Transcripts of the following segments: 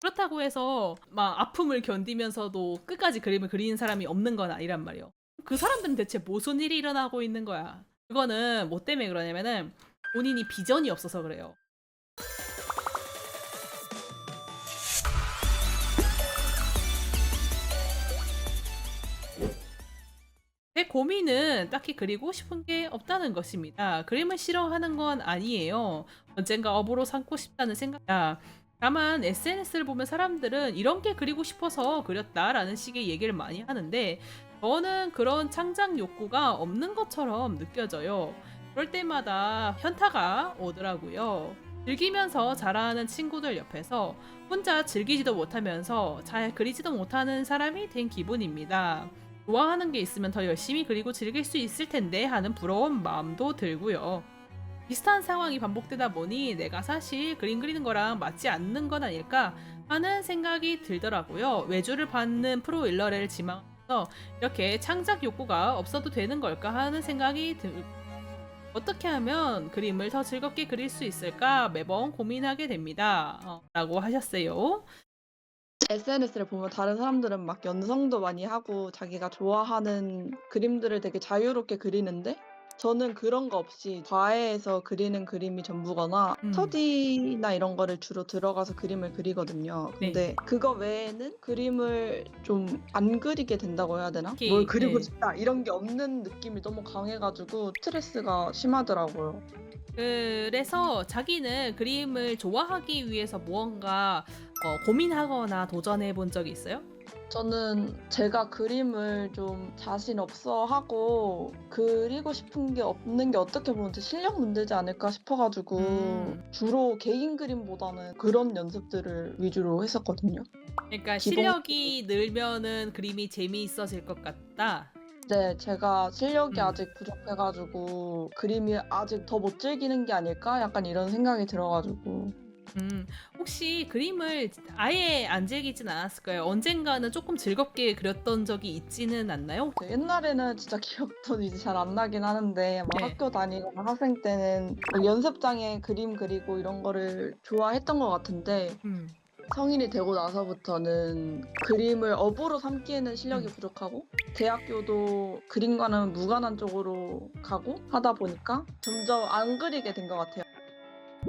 그렇다고 해서 막 아픔을 견디면서도 끝까지 그림을 그리는 사람이 없는 건 아니란 말이에요. 그 사람들은 대체 무슨 일이 일어나고 있는 거야? 그거는 뭐 때문에 그러냐면은 본인이 비전이 없어서 그래요. 제 고민은 딱히 그리고 싶은 게 없다는 것입니다. 그림을 싫어하는 건 아니에요. 언젠가 업으로 삼고 싶다는 생각이야. 다만 SNS를 보면 사람들은 이런 게 그리고 싶어서 그렸다라는 식의 얘기를 많이 하는데 저는 그런 창작 욕구가 없는 것처럼 느껴져요. 그럴 때마다 현타가 오더라고요. 즐기면서 자라는 친구들 옆에서 혼자 즐기지도 못하면서 잘 그리지도 못하는 사람이 된 기분입니다. 좋아하는 게 있으면 더 열심히 그리고 즐길 수 있을 텐데 하는 부러운 마음도 들고요. 비슷한 상황이 반복되다 보니 내가 사실 그림 그리는 거랑 맞지 않는 건 아닐까 하는 생각이 들더라고요. 외주를 받는 프로 일러를 지망해서 이렇게 창작 욕구가 없어도 되는 걸까 하는 생각이 들 어떻게 하면 그림을 더 즐겁게 그릴 수 있을까 매번 고민하게 됩니다. 어, 라고 하셨어요. SNS를 보면 다른 사람들은 막 연성도 많이 하고 자기가 좋아하는 그림들을 되게 자유롭게 그리는데 저는 그런 거 없이 과외에서 그리는 그림이 전부거나 음. 스터디나 이런 거를 주로 들어가서 그림을 그리거든요. 네. 근데 그거 외에는 그림을 좀 안 그리게 된다고 해야 되나? 특히, 뭘 그리고 네. 싶다 이런 게 없는 느낌이 너무 강해가지고 스트레스가 심하더라고요. 그래서 자기는 그림을 좋아하기 위해서 무언가 어, 고민하거나 도전해 본 적이 있어요? 저는 제가 그림을 좀 자신 없어 하고 그리고 싶은 게 없는 게 어떻게 보면 제 실력 문제지 않을까 싶어가지고 음. 주로 개인 그림보다는 그런 연습들을 위주로 했었거든요. 그러니까 기본- 실력이 늘면은 그림이 재미있어질 것 같다. 네, 제가 실력이 음. 아직 부족해가지고 그림이 아직 더 못 즐기는 게 아닐까? 약간 이런 생각이 들어가지고 음, 혹시 그림을 아예 안 즐기진 않았을까요? 언젠가는 조금 즐겁게 그렸던 적이 있지는 않나요? 네, 옛날에는 진짜 기억도 이제 잘 안 나긴 하는데 막 네. 학교 다니거나 학생 때는 막 연습장에 그림 그리고 이런 거를 좋아했던 것 같은데 음, 성인이 되고 나서부터는 그림을 업으로 삼기에는 실력이 음. 부족하고 대학교도 그림과는 무관한 쪽으로 가고 하다 보니까 점점 안 그리게 된 것 같아요.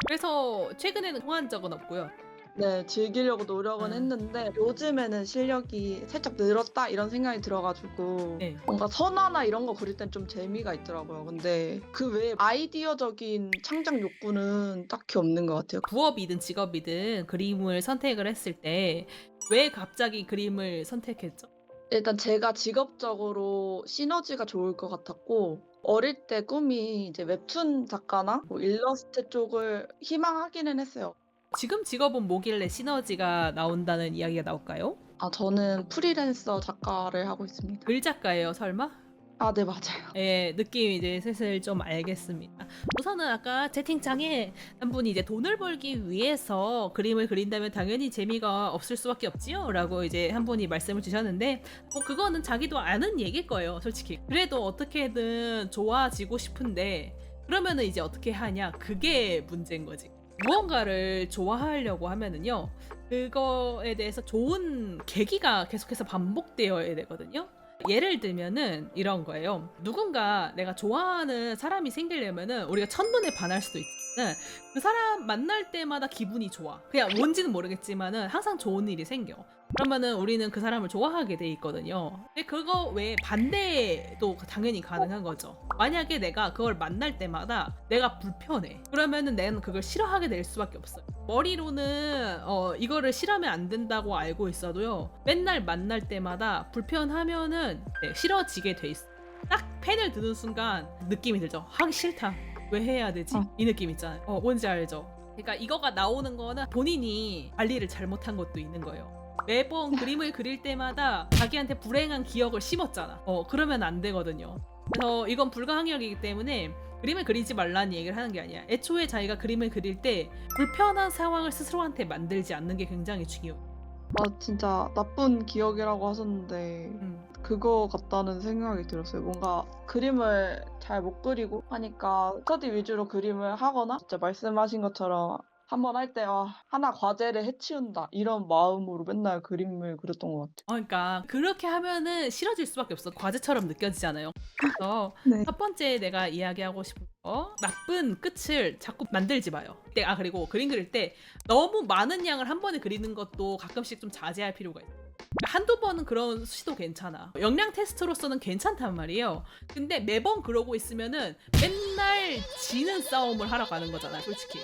그래서 최근에는 통한 적은 없고요. 네, 즐기려고 노력은 음. 했는데 요즘에는 실력이 살짝 늘었다 이런 생각이 들어가지고 네. 뭔가 선화나 이런 거 그릴 땐 좀 재미가 있더라고요. 근데 그 외에 아이디어적인 창작 욕구는 딱히 없는 것 같아요. 부업이든 직업이든 그림을 선택을 했을 때 왜 갑자기 그림을 선택했죠? 일단 제가 직업적으로 시너지가 좋을 것 같았고 어릴 때 꿈이 이제 웹툰 작가나 뭐 일러스트 쪽을 희망하기는 했어요. 지금 직업은 뭐길래 시너지가 나온다는 이야기가 나올까요? 아 저는 프리랜서 작가를 하고 있습니다. 글 작가예요, 설마? 아 네 맞아요. 예, 느낌이 이제 슬슬 좀 알겠습니다. 우선은 아까 채팅창에 한 분이 이제 돈을 벌기 위해서 그림을 그린다면 당연히 재미가 없을 수밖에 없지요? 라고 이제 한 분이 말씀을 주셨는데, 뭐 그거는 자기도 아는 얘기일 거예요, 솔직히. 그래도 어떻게든 좋아지고 싶은데, 그러면은 이제 어떻게 하냐? 그게 문제인 거지. 무언가를 좋아하려고 하면은요, 그거에 대해서 좋은 계기가 계속해서 반복되어야 되거든요. 예를 들면은 이런 거예요. 누군가 내가 좋아하는 사람이 생기려면은 우리가 첫눈에 반할 수도 있지만 그 사람 만날 때마다 기분이 좋아. 그냥 뭔지는 모르겠지만은 항상 좋은 일이 생겨. 그러면은 우리는 그 사람을 좋아하게 돼 있거든요. 근데 그거 외에 반대도 당연히 가능한 거죠. 만약에 내가 그걸 만날 때마다 내가 불편해. 그러면은 내는 그걸 싫어하게 될 수밖에 없어요. 머리로는 어, 이거를 싫어하면 안 된다고 알고 있어도요. 맨날 만날 때마다 불편하면은 네, 싫어지게 돼 있어. 딱 펜을 드는 순간 느낌이 들죠. 하기 싫다. 왜 해야 되지? 어. 이 느낌 있잖아요. 어, 뭔지 알죠? 그러니까 이거가 나오는 거는 본인이 관리를 잘못한 것도 있는 거예요. 매번 그림을 그릴 때마다 자기한테 불행한 기억을 심었잖아. 어, 그러면 안 되거든요. 그래서 이건 불가항력이기 때문에 그림을 그리지 말라는 얘기를 하는 게 아니야. 애초에 자기가 그림을 그릴 때 불편한 상황을 스스로한테 만들지 않는 게 굉장히 중요해. 아 진짜 나쁜 기억이라고 하셨는데 음. 그거 같다는 생각이 들었어요. 뭔가 그림을 잘 못 그리고 하니까 스터디 위주로 그림을 하거나 진짜 말씀하신 것처럼 한 번 할 때 아, 하나 과제를 해치운다 이런 마음으로 맨날 그림을 그렸던 것 같아요. 어, 그러니까 그렇게 하면은 싫어질 수밖에 없어. 과제처럼 느껴지잖아요. 그래서 네. 첫 번째 내가 이야기하고 싶은 거 나쁜 끝을 자꾸 만들지 마요. 네, 아 그리고 그림 그릴 때 너무 많은 양을 한 번에 그리는 것도 가끔씩 좀 자제할 필요가 있어요. 그러니까 한두 번은 그런 시도 괜찮아. 역량 테스트로서는 괜찮단 말이에요. 근데 매번 그러고 있으면은 맨날 지는 싸움을 하러 가는 거잖아요, 솔직히.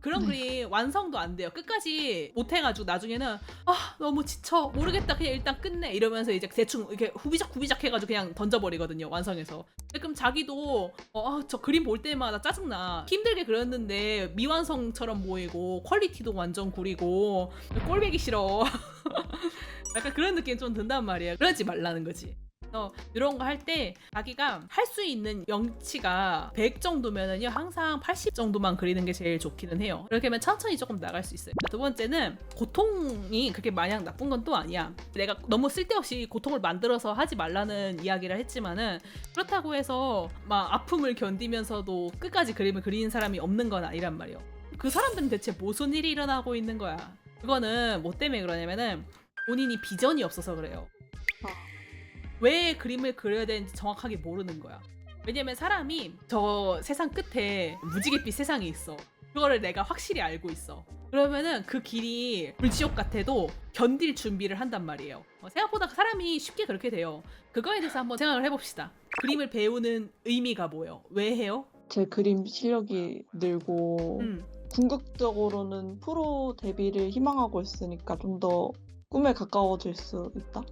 그런 네. 그림 완성도 안 돼요. 끝까지 못 해가지고 나중에는 아 너무 지쳐 모르겠다 그냥 일단 끝내 이러면서 이제 대충 이렇게 후비작 후비작 해가지고 그냥 던져버리거든요 완성해서. 그럼 자기도 어 저 그림 볼 때마다 짜증나 힘들게 그렸는데 미완성처럼 보이고 퀄리티도 완전 구리고 꼴배기 싫어. 약간 그런 느낌 좀 든단 말이야. 그러지 말라는 거지. 그래서 이런 거 할 때 자기가 할 수 있는 영치가 100 정도면은요 항상 80 정도만 그리는 게 제일 좋기는 해요. 그렇게 하면 천천히 조금 나갈 수 있어요. 두 번째는 고통이 그렇게 마냥 나쁜 건 또 아니야. 내가 너무 쓸데없이 고통을 만들어서 하지 말라는 이야기를 했지만은 그렇다고 해서 막 아픔을 견디면서도 끝까지 그림을 그리는 사람이 없는 건 아니란 말이에요. 그 사람들은 대체 무슨 일이 일어나고 있는 거야? 그거는 뭐 때문에 그러냐면은 본인이 비전이 없어서 그래요. 왜 그림을 그려야 되는지 정확하게 모르는 거야. 왜냐면 사람이 저 세상 끝에 무지갯빛 세상이 있어. 그거를 내가 확실히 알고 있어. 그러면은 그 길이 불지옥 같아도 견딜 준비를 한단 말이에요. 어, 생각보다 사람이 쉽게 그렇게 돼요. 그거에 대해서 한번 생각을 해봅시다. 그림을 배우는 의미가 뭐예요? 왜 해요? 제 그림 실력이 늘고 음. 궁극적으로는 프로 데뷔를 희망하고 있으니까 좀 더 꿈에 가까워질 수 있다.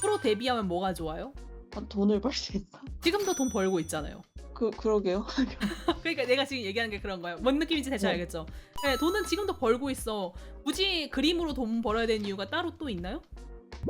프로 데뷔하면 뭐가 좋아요? 아, 돈을 벌 수 있다. 지금도 돈 벌고 있잖아요. 그 그러게요. 그러니까 내가 지금 얘기하는 게 그런 거예요. 뭔 느낌인지 대충 네. 알겠죠? 네, 돈은 지금도 벌고 있어. 굳이 그림으로 돈 벌어야 되는 이유가 따로 또 있나요?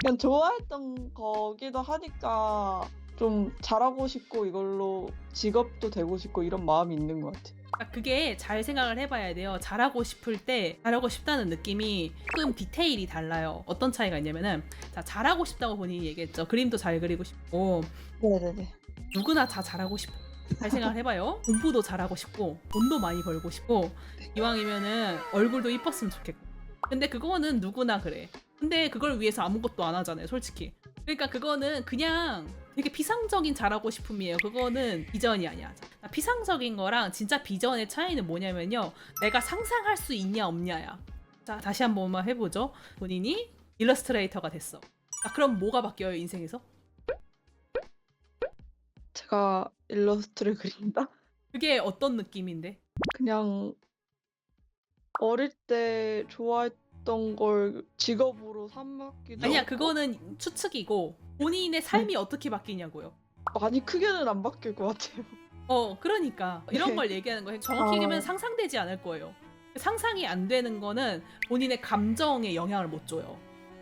그냥 좋아했던 거기도 하니까 좀 잘하고 싶고 이걸로 직업도 되고 싶고 이런 마음이 있는 것 같아요. 그러니까 그게 잘 생각을 해봐야 돼요. 잘하고 싶을 때 잘하고 싶다는 느낌이 조금 디테일이 달라요. 어떤 차이가 있냐면은 자 잘하고 싶다고 본인이 얘기했죠. 그림도 잘 그리고 싶고 네네네. 누구나 다 잘하고 싶어. 잘 생각을 해봐요. 공부도 잘하고 싶고 돈도 많이 벌고 싶고 이왕이면은 얼굴도 이뻤으면 좋겠고. 근데 그거는 누구나 그래. 근데 그걸 위해서 아무것도 안 하잖아요, 솔직히. 그러니까 그거는 그냥 되게 비상적인 잘하고 싶음이에요. 그거는 비전이 아니야. 자, 비상적인 거랑 진짜 비전의 차이는 뭐냐면요. 내가 상상할 수 있냐 없냐야. 자, 다시 한 번만 해보죠. 본인이 일러스트레이터가 됐어. 자, 그럼 뭐가 바뀌어요, 인생에서? 제가 일러스트를 그린다? 그게 어떤 느낌인데? 그냥 어릴 때 좋아했던 걸 직업으로 삼았기도 아니야 하고 그거는 추측이고 본인의 삶이 어떻게 바뀌냐고요. 많이 크게는 안 바뀔 것 같아요. 어 그러니까 이런 네. 걸 얘기하는 거예요. 정확히 어. 얘기하면 상상되지 않을 거예요. 상상이 안 되는 거는 본인의 감정에 영향을 못 줘요.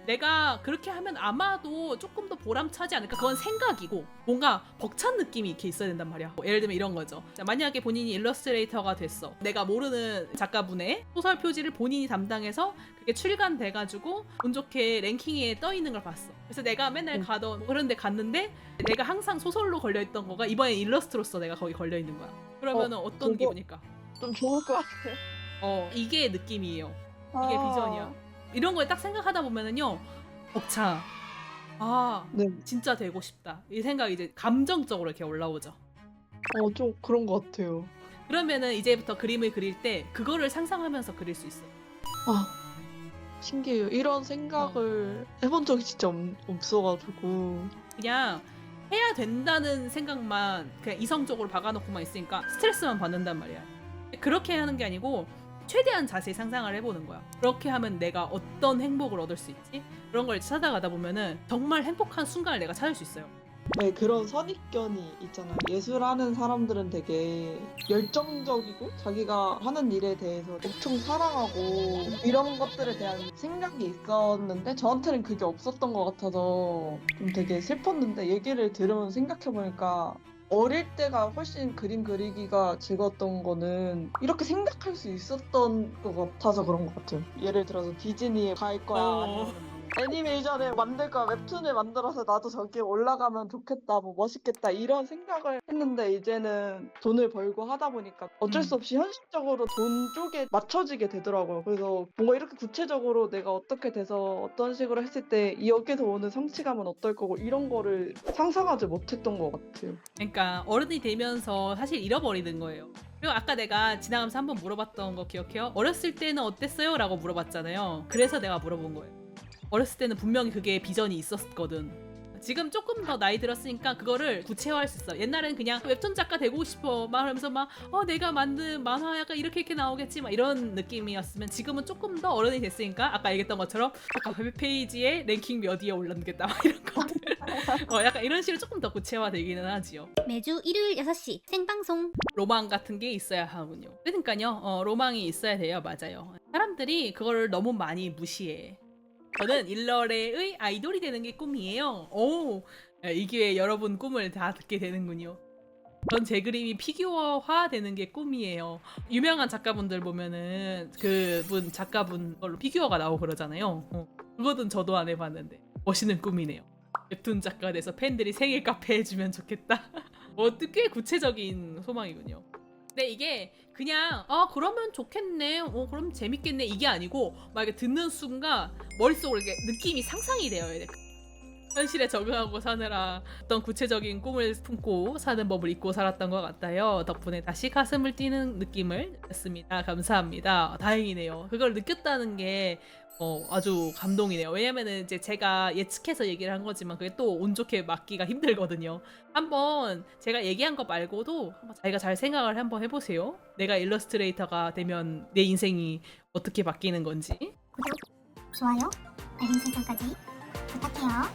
내가 그렇게 하면 아마도 조금 더 보람차지 않을까? 그건 생각이고 뭔가 벅찬 느낌이 이렇게 있어야 된단 말이야. 뭐 예를 들면 이런 거죠. 자, 만약에 본인이 일러스트레이터가 됐어. 내가 모르는 작가분의 소설 표지를 본인이 담당해서 그게 출간돼 가지고 운 좋게 랭킹에 떠 있는 걸 봤어. 그래서 내가 맨날 음. 가던 뭐 그런 데 갔는데 내가 항상 소설로 걸려 있던 거가 이번에 일러스트로서 내가 거기 걸려 있는 거야. 그러면 은 어, 떤 그거- 기분일까? 좀 좋을 것 같아요. 어 이게 느낌이에요. 이게 아, 비전이야. 이런 걸 딱 생각하다 보면은요 벅차. 아 네, 진짜 되고 싶다. 이 생각이 이제 감정적으로 이렇게 올라오죠. 어, 좀 그런 것 같아요. 그러면은 이제부터 그림을 그릴 때 그거를 상상하면서 그릴 수 있어. 아, 신기해요. 이런 생각을 해본 적이 진짜 없, 없어가지고. 그냥 해야 된다는 생각만 그냥 이성적으로 박아놓고만 있으니까 스트레스만 받는단 말이야. 그렇게 하는 게 아니고 최대한 자세히 상상을 해보는 거야. 그렇게 하면 내가 어떤 행복을 얻을 수 있지? 그런 걸 찾아가다 보면은 정말 행복한 순간을 내가 찾을 수 있어요. 네, 그런 선입견이 있잖아요. 예술하는 사람들은 되게 열정적이고 자기가 하는 일에 대해서 엄청 사랑하고 이런 것들에 대한 생각이 있었는데 저한테는 그게 없었던 것 같아서 좀 되게 슬펐는데 얘기를 들으면 생각해보니까 어릴 때가 훨씬 그림 그리기가 즐거웠던 거는 이렇게 생각할 수 있었던 것 같아서 그런 것 같아요. 예를 들어서 디즈니에 갈 거야 어. 아니면 뭐 애니메이션을 만들까 웹툰을 만들어서 나도 저기에 올라가면 좋겠다 뭐 멋있겠다 이런 생각을 했는데 이제는 돈을 벌고 하다 보니까 어쩔 수 음. 없이 현실적으로 돈 쪽에 맞춰지게 되더라고요 그래서 뭔가 이렇게 구체적으로 내가 어떻게 돼서 어떤 식으로 했을 때 여기서 오는 성취감은 어떨 거고 이런 거를 상상하지 못했던 것 같아요 그러니까 어른이 되면서 사실 잃어버리는 거예요. 그리고 아까 내가 지나가면서 한번 물어봤던 거 기억해요? 어렸을 때는 어땠어요? 라고 물어봤잖아요. 그래서 내가 물어본 거예요. 어렸을 때는 분명히 그게 비전이 있었거든. 지금 조금 더 나이 들었으니까 그거를 구체화할 수 있어. 옛날엔 그냥 웹툰 작가 되고 싶어 막 하면서 막 어 내가 만든 만화 약간 이렇게 이렇게 나오겠지 막 이런 느낌이었으면 지금은 조금 더 어른이 됐으니까 아까 얘기했던 것처럼 아까 웹페이지에 랭킹 몇 위에 올라가겠다 막 이런 것들 어 약간 이런 식으로 조금 더 구체화되기는 하지요. 매주 일요일 6시 생방송 로망 같은 게 있어야 하군요. 그러니까요, 어, 로망이 있어야 돼요. 맞아요. 사람들이 그걸 너무 많이 무시해. 저는 일러레의 아이돌이 되는 게 꿈이에요. 오, 이 기회에 여러분 꿈을 다 듣게 되는군요. 전 제 그림이 피규어화 되는 게 꿈이에요. 유명한 작가분들 보면은 그분 작가분 걸로 피규어가 나오고 그러잖아요. 어, 그거는 저도 안 해봤는데 멋있는 꿈이네요. 웹툰 작가 돼서 팬들이 생일 카페 해주면 좋겠다. 어떻게 구체적인 소망이군요. 근데 이게 그냥 아 그러면 좋겠네, 어 그럼 재밌겠네 이게 아니고 막 이렇게 듣는 순간 머릿속으로 이렇게 느낌이 상상이 돼요. 이렇게. 현실에 적응하고 사느라 어떤 구체적인 꿈을 품고 사는 법을 잊고 살았던 것 같아요. 덕분에 다시 가슴을 뛰는 느낌을 했습니다. 감사합니다. 다행이네요. 그걸 느꼈다는 게 어, 아주 감동이네요. 왜냐면은 이제 제가 예측해서 얘기를 한 거지만 그게 또 운 좋게 맞기가 힘들거든요. 한번 제가 얘기한 거 말고도 한번 자기가 잘 생각을 한번 해보세요. 내가 일러스트레이터가 되면 내 인생이 어떻게 바뀌는 건지. 구독, 좋아요, 알림 설정까지 부탁해요.